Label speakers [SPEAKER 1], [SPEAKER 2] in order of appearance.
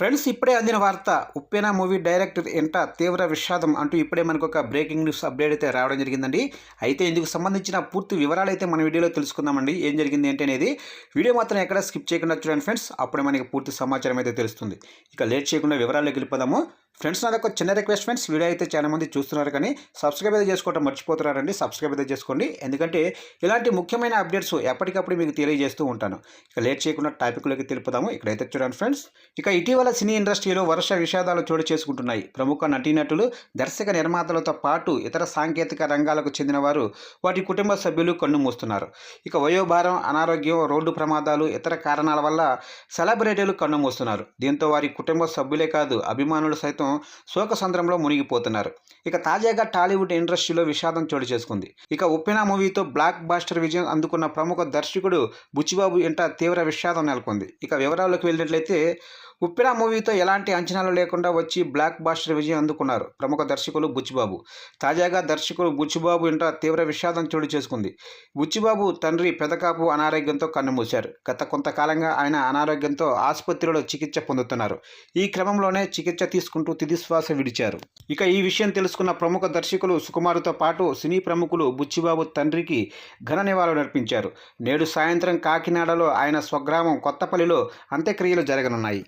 [SPEAKER 1] Friends ఇప్పుడే అందిన వార్త. ఉప్పెన మూవీ డైరెక్టర్ ఎంట తీవ్ర విషాదం అంటూ ఇప్పుడే మనకు ఒక బ్రేకింగ్ న్యూస్ అప్డేట్ అయితే రావడం జరిగిందండి. అయితే ఇందుకు సంబంధించిన పూర్తి వివరాలు అయితే మన వీడియోలో తెలుసుకుందామండి. ఏం జరిగింది ఏంటి అనేది వీడియో మాత్రం ఎక్కడ స్కిప్ చేయకుండా చూడండి ఫ్రెండ్స్. అప్పుడే మనకి పూర్తి సమాచారం అయితే తెలుస్తుంది. ఇక లేట్ చేయకుండా వివరాల్లోకి వెళ్ళిపోదాము. ఫ్రెండ్స్ నాకు ఒక చిన్న రిక్వెస్ట్ ఫ్రెండ్స్. వీడియో అయితే చాలా మంది చూస్తున్నారు కానీ సబ్స్క్రైబ్ అయితే చేసుకోవడం మర్చిపోతున్నారండి. సబ్స్క్రైబ్ అయితే చేసుకోండి. ఎందుకంటే ఇలాంటి ముఖ్యమైన అప్డేట్స్ ఎప్పటికప్పుడు మీకు తెలియజేస్తూ ఉంటాను. ఇక లేట్ చేయకుండా టాపిక్లోకి తెలుపుదాము ఇక్కడైతే చూడండి ఫ్రెండ్స్. ఇక ఇటీవల సినీ ఇండస్ట్రీలో వరుస విషాదాలు చోటు చేసుకుంటున్నాయి. ప్రముఖ నటీనటులు దర్శక నిర్మాతలతో పాటు ఇతర సాంకేతిక రంగాలకు చెందిన వారు వాటి కుటుంబ సభ్యులు కన్ను మూస్తున్నారు. ఇక వయోభారం అనారోగ్యం రోడ్డు ప్రమాదాలు ఇతర కారణాల వల్ల సెలబ్రిటీలు కన్ను మూస్తున్నారు. దీంతో వారి కుటుంబ సభ్యులే కాదు అభిమానులు సైతం శోకసంద్రంలో మునిగిపోతున్నారు. ఇక తాజాగా టాలీవుడ్ ఇండస్ట్రీలో విషాదం చోటు చేసుకుంది. ఇక ఉప్పెనా మూవీతో బ్లాక్ బాస్టర్ విజయం అందుకున్న ప్రముఖ దర్శకుడు బుచ్చిబాబు ఇంట తీవ్ర విషాదం నెలకొంది. ఇక వివరాల్లోకి వెళ్ళినట్లయితే ఉప్పెన మూవీతో ఎలాంటి అంచనాలు లేకుండా వచ్చి బ్లాక్ బాస్టర్ విజయం అందుకున్నారు. ప్రముఖ దర్శకులు బుచ్చిబాబు. తాజాగా దర్శకుడు బుచ్చిబాబు ఇంట తీవ్ర విషాదం చోటు చేసుకుంది. బుచ్చిబాబు తండ్రి పెదకాపు అనారోగ్యంతో కన్నుమూశారు. గత కొంతకాలంగా ఆయన అనారోగ్యంతో ఆసుపత్రిలో చికిత్స పొందుతున్నారు. ఈ క్రమంలోనే చికిత్స తీసుకుంటూ తిదిశ్వాస విడిచారు. ఇక ఈ విషయం తెలుసుకున్న ప్రముఖ దర్శకులు సుకుమారుతో పాటు సినీ ప్రముఖులు బుచ్చిబాబు తండ్రికి ఘన నివాళులు అర్పించారు. నేడు సాయంత్రం కాకినాడలో ఆయన స్వగ్రామం కొత్తపల్లిలో అంత్యక్రియలు జరగనున్నాయి.